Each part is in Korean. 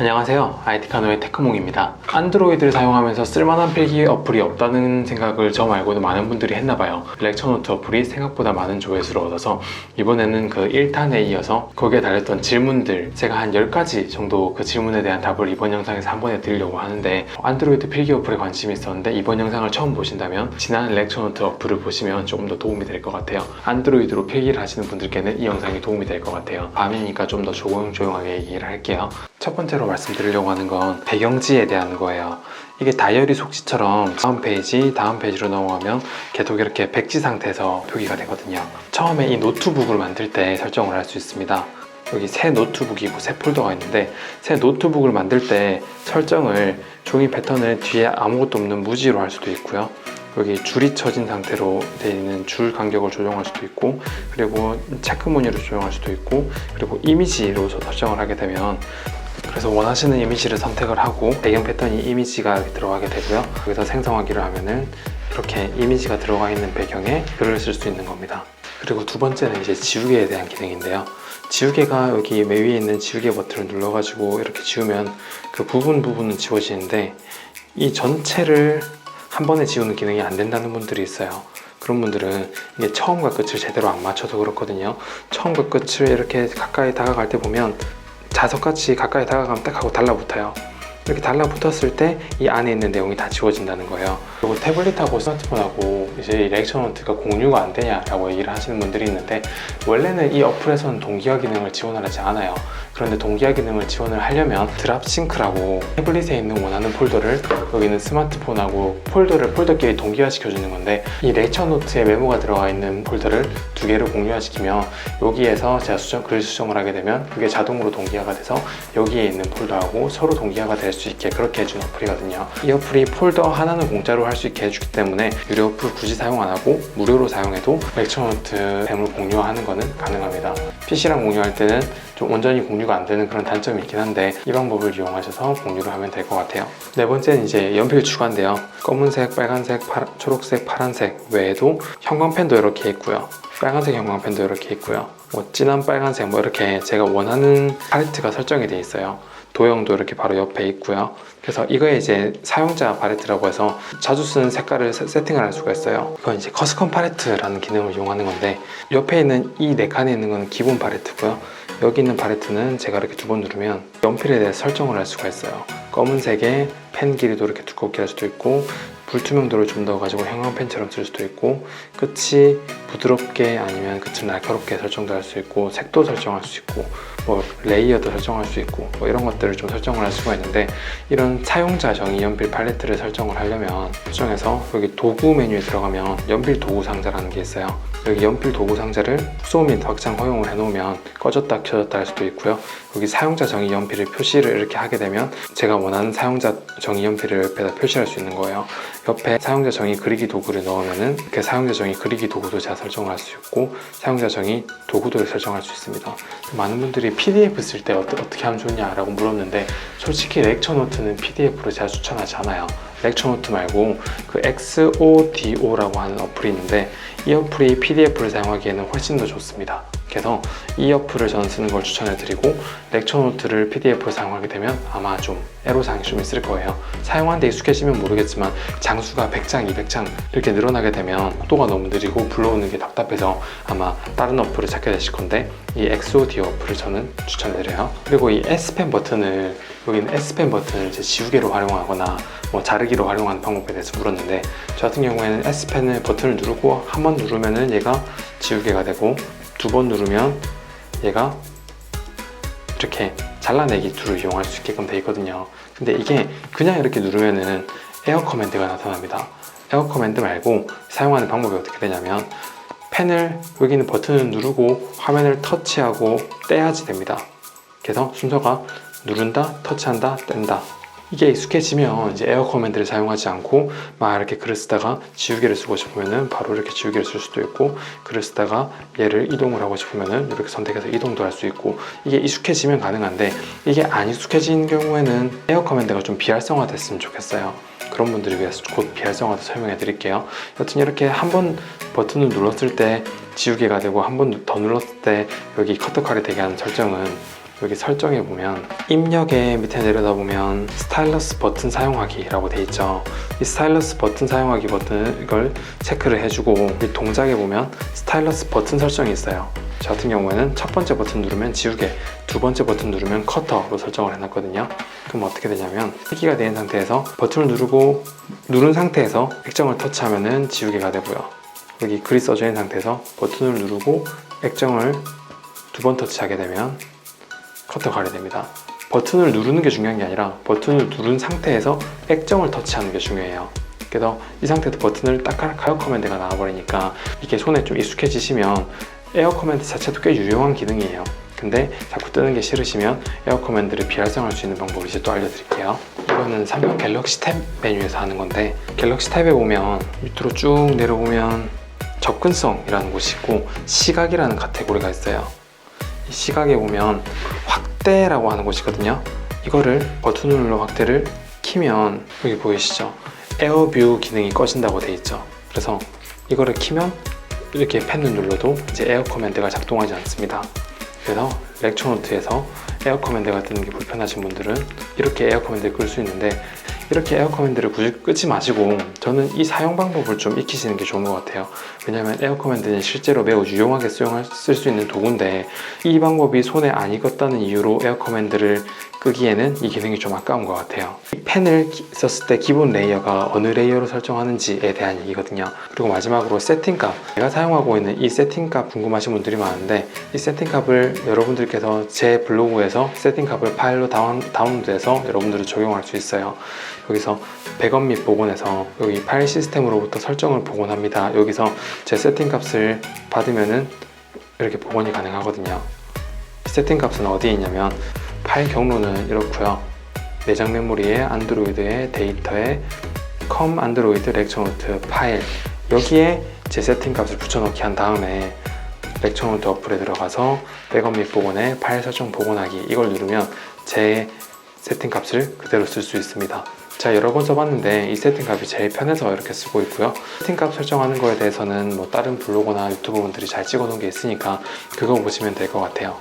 안녕하세요. IT카노의 테크몽입니다. 안드로이드를 사용하면서 쓸만한 필기 어플이 없다는 생각을 저 말고도 많은 분들이 했나봐요. 렉처노트 어플이 생각보다 많은 조회수를 얻어서 이번에는 그 1탄에 이어서 거기에 달렸던 질문들 제가 한 10가지 정도 그 질문에 대한 답을 이번 영상에서 한 번에 드리려고 하는데 안드로이드 필기 어플에 관심이 있었는데 이번 영상을 처음 보신다면 지난 렉처노트 어플을 보시면 조금 더 도움이 될 것 같아요. 안드로이드로 필기를 하시는 분들께는 이 영상이 도움이 될 것 같아요. 밤이니까 좀 더 조용조용하게 얘기를 할게요. 첫 번째로 말씀드리려고 하는 건 배경지에 대한 거예요. 이게 다이어리 속지처럼 다음 페이지, 다음 페이지로 넘어가면 계속 이렇게 백지 상태에서 표기가 되거든요. 처음에 이 노트북을 만들 때 설정을 할 수 있습니다. 여기 새 노트북이고 새 폴더가 있는데 새 노트북을 만들 때 설정을 종이 패턴을 뒤에 아무것도 없는 무지로 할 수도 있고요. 여기 줄이 쳐진 상태로 되어 있는 줄 간격을 조정할 수도 있고 그리고 체크 무늬로 조정할 수도 있고 그리고 이미지로 설정을 하게 되면 그래서 원하시는 이미지를 선택을 하고 배경 패턴이 이미지가 들어가게 되고요. 여기서 생성하기를 하면은 이렇게 이미지가 들어가 있는 배경에 글을 쓸 수 있는 겁니다. 그리고 두 번째는 이제 지우개에 대한 기능인데요. 지우개가 여기 맨 위에 있는 지우개 버튼을 눌러가지고 이렇게 지우면 그 부분 부분은 지워지는데 이 전체를 한 번에 지우는 기능이 안 된다는 분들이 있어요. 그런 분들은 이게 처음과 끝을 제대로 안 맞춰서 그렇거든요. 처음과 끝을 이렇게 가까이 다가갈 때 보면 자석같이 가까이 다가가면 딱 하고 달라붙어요. 이렇게 달라붙었을 때 이 안에 있는 내용이 다 지워진다는 거예요. 그리고 태블릿하고 스마트폰하고 이제 이 렉처 노트가 공유가 안 되냐라고 얘기를 하시는 분들이 있는데 원래는 이 어플에서는 동기화 기능을 지원을 하지 않아요. 그런데 동기화 기능을 지원을 하려면 드랍 싱크라고 태블릿에 있는 원하는 폴더를 여기는 스마트폰하고 폴더를 폴더끼리 동기화 시켜주는 건데 이 렉처 노트에 메모가 들어가 있는 폴더를 두 개를 공유화시키면 여기에서 제가 수정, 글 수정을 하게 되면 그게 자동으로 동기화가 돼서 여기에 있는 폴더하고 서로 동기화가 될 수 있게 그렇게 해준 어플이거든요. 이 어플이 폴더 하나는 공짜로 할 수 있게 해주기 때문에 유료 어플 굳이 사용 안 하고 무료로 사용해도 렉처노트 앱을 공유하는 거는 가능합니다. PC랑 공유할 때는 좀 온전히 공유 가 안 되는 그런 단점이 있긴 한데 이 방법을 이용하셔서 공유를 하면 될 것 같아요. 네 번째는 이제 연필 추가인데요. 검은색, 빨간색, 파라- 초록색, 파란색 외에도 형광펜도 이렇게 있고요. 빨간색 형광펜도 이렇게 있고요. 뭐 진한 빨간색 뭐 이렇게 제가 원하는 팔레트가 설정이 되어 있어요. 도형도 이렇게 바로 옆에 있고요. 그래서 이거에 이제 사용자 팔레트라고 해서 자주 쓰는 색깔을 세- 세팅을 할 수가 있어요. 이건 이제 커스텀 팔레트라는 기능을 이용하는 건데 옆에 있는 이 네 칸에 있는 건 기본 팔레트고요. 여기 있는 팔레트는 제가 이렇게 두 번 누르면 연필에 대해 설정을 할 수가 있어요. 검은색에 펜 길이도 이렇게 두껍게 할 수도 있고 불투명도를 좀 더 가지고 형광펜처럼 쓸 수도 있고 끝이 부드럽게 아니면 끝을 날카롭게 설정도 할 수 있고 색도 설정할 수 있고 뭐 레이어도 설정할 수 있고 뭐 이런 것들을 좀 설정을 할 수가 있는데 이런 사용자 정의 연필 팔레트를 설정을 하려면 설정해서 여기 도구 메뉴에 들어가면 연필 도구 상자라는 게 있어요. 여기 연필 도구 상자를 및 확장 허용을 해놓으면 꺼졌다 켜졌다 할 수도 있고요 여기 사용자 정의 연필을 표시를 이렇게 하게 되면 제가 원하는 사용자 정의 연필을 옆에다 표시할 수 있는 거예요 옆에 사용자 정의 그리기 도구를 넣으면은 이렇게 사용자 정의 그리기 도구도 제가 설정을 할 수 있고 사용자 정의 도구도를 설정할 수 있습니다. 많은 분들이 PDF 쓸 때 어떻게 하면 좋냐 라고 물었는데 솔직히 렉처 노트는 PDF로 제가 추천하지 않아요. 렉처 노트 말고 그 XODO라고 하는 어플이 있는데 이 어플이 PDF를 사용하기에는 훨씬 더 좋습니다. 그래서 이 어플을 저는 쓰는 걸 추천해 드리고 렉처 노트를 PDF로 사용하게 되면 아마 좀 애로사항이 좀 있을 거예요. 사용하는데 익숙해지면 모르겠지만 장수가 100장, 200장 이렇게 늘어나게 되면 속도가 너무 느리고 불러오는 게 답답해서 아마 다른 어플을 찾게 되실 건데 이 XOD 어플을 저는 추천드려요. 그리고 이 S펜 버튼을 여기는 S펜 버튼을 이제 지우개로 활용하거나 뭐 자르기로 활용하는 방법에 대해서 물었는데 저 같은 경우에는 S펜을 버튼을 누르고 한 번 누르면은 얘가 지우개가 되고 두 번 누르면 얘가 이렇게 잘라내기 툴을 이용할 수 있게끔 되어 있거든요. 근데 이게 그냥 이렇게 누르면은 에어 커맨드가 나타납니다. 에어 커맨드 말고 사용하는 방법이 어떻게 되냐면 펜을 여기 있는 버튼을 누르고 화면을 터치하고 떼야지 됩니다. 그래서 순서가 누른다, 터치한다, 뗀다. 이게 익숙해지면 이제 에어 커맨드를 사용하지 않고 막 이렇게 글을 쓰다가 지우개를 쓰고 싶으면은 바로 이렇게 지우개를 쓸 수도 있고 글을 쓰다가 얘를 이동을 하고 싶으면은 이렇게 선택해서 이동도 할 수 있고 이게 익숙해지면 가능한데 이게 안 익숙해진 경우에는 에어 커맨드가 좀 비활성화 됐으면 좋겠어요. 그런 분들을 위해서 곧 비활성화도 설명해 드릴게요. 여튼 이렇게 한 번 버튼을 눌렀을 때 지우개가 되고 한 번 더 눌렀을 때 여기 커터칼이 되게 하는 설정은 여기 설정에 보면 입력에 밑에 내려다 보면 스타일러스 버튼 사용하기라고 돼 있죠. 이 스타일러스 버튼 사용하기 버튼 이걸 체크를 해주고 이 동작에 보면 스타일러스 버튼 설정이 있어요. 저 같은 경우에는 첫 번째 버튼 누르면 지우개, 두 번째 버튼 누르면 커터로 설정을 해놨거든요. 그럼 어떻게 되냐면 회기가 된 상태에서 버튼을 누르고 누른 상태에서 액정을 터치하면은 지우개가 되고요. 여기 글이 써져 있는 상태에서 버튼을 누르고 액정을 두 번 터치하게 되면 커터 가게 됩니다. 버튼을 누르는 게 중요한 게 아니라 버튼을 누른 상태에서 액정을 터치하는 게 중요해요. 그래서 이 상태에서 버튼을 딱 가요 커맨드가 나와버리니까 이게 손에 좀 익숙해지시면 에어 커맨드 자체도 꽤 유용한 기능이에요. 근데 자꾸 뜨는 게 싫으시면 에어 커맨드를 비활성화할 수 있는 방법을 이제 또 알려드릴게요. 이거는 삼성 갤럭시 탭 메뉴에서 하는 건데 갤럭시 탭에 보면 밑으로 쭉 내려보면 접근성이라는 곳이 있고 시각이라는 카테고리가 있어요. 이 시각에 보면 확대라고 하는 곳이거든요. 이거를 눌러 확대를 키면 여기 보이시죠? 에어뷰 기능이 꺼진다고 돼 있죠. 그래서 이거를 키면 이렇게 펜을 눌러도 이제 에어 커맨드가 작동하지 않습니다. 그래서 렉처노트에서 에어 커맨드가 뜨는 게 불편하신 분들은 이렇게 에어 커맨드를 끌 수 있는데 이렇게 에어 커맨드를 굳이 끄지 마시고 저는 이 사용 방법을 좀 익히시는 게 좋은 것 같아요. 왜냐하면 에어 커맨드는 실제로 매우 유용하게 수용할 쓸 수 있는 도구인데 이 방법이 손에 안 익었다는 이유로 에어 커맨드를 끄기에는 이 기능이 좀 아까운 것 같아요. 이 펜을 기- 썼을 때 기본 레이어가 어느 레이어로 설정하는지에 대한 얘기거든요. 그리고 마지막으로 세팅값. 제가 사용하고 있는 이 세팅값 궁금하신 분들이 많은데 이 세팅값을 여러분들께서 제 블로그에서 세팅값을 파일로 다운, 다운로드해서 여러분들이 적용할 수 있어요. 여기서 백업 및 복원해서 여기 파일 시스템으로부터 설정을 복원합니다. 여기서 제 세팅 값을 받으면은 이렇게 복원이 가능하거든요. 이 세팅 값은 어디에 있냐면 파일 경로는 이렇고요. 내장 메모리에 안드로이드의 데이터에 컴 안드로이드 렉처노트 파일 여기에 제 세팅 값을 붙여넣기 한 다음에 렉처노트 어플에 들어가서 백업 및 복원에 파일 설정 복원하기 이걸 누르면 제 세팅 값을 그대로 쓸 수 있습니다. 제가 여러 번 써봤는데 이 세팅 값이 제일 편해서 이렇게 쓰고 있고요. 세팅 값 설정하는 거에 대해서는 뭐 다른 블로거나 유튜브 분들이 잘 찍어 놓은 게 있으니까 그거 보시면 될 것 같아요.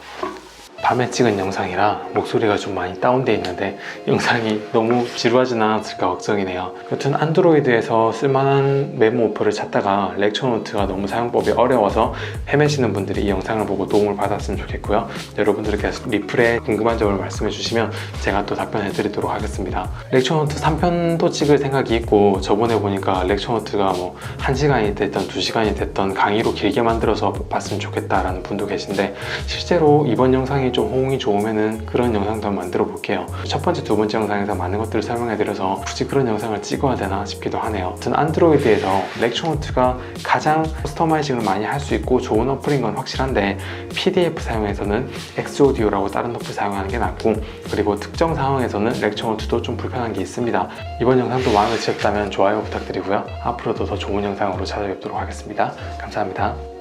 밤에 찍은 영상이라 목소리가 좀 많이 다운돼 있는데 영상이 너무 지루하진 않았을까 걱정이네요. 여튼 안드로이드에서 쓸만한 메모 어플을 찾다가 렉처노트가 너무 사용법이 어려워서 헤매시는 분들이 이 영상을 보고 도움을 받았으면 좋겠고요. 여러분들께서 리플에 궁금한 점을 말씀해 주시면 제가 또 답변해 드리도록 하겠습니다. 렉처노트 3편도 찍을 생각이 있고 저번에 보니까 렉처노트가 뭐 1시간이 됐던 2시간이 됐던 강의로 길게 만들어서 봤으면 좋겠다라는 분도 계신데 실제로 이번 영상 이 좀 호응이 좋으면은 그런 영상도 한번 만들어 볼게요. 첫 번째, 두 번째 영상에서 많은 것들을 설명해 드려서 굳이 그런 영상을 찍어야 되나 싶기도 하네요. 아무튼 안드로이드에서 렉처노트가 가장 커스터마이징을 많이 할 수 있고 좋은 어플인 건 확실한데 PDF 사용해서는 엑스오디오라고 다른 어플 사용하는 게 낫고 그리고 특정 상황에서는 렉처노트도 좀 불편한 게 있습니다. 이번 영상도 마음에 드셨다면 좋아요 부탁드리고요. 앞으로도 더 좋은 영상으로 찾아뵙도록 하겠습니다. 감사합니다.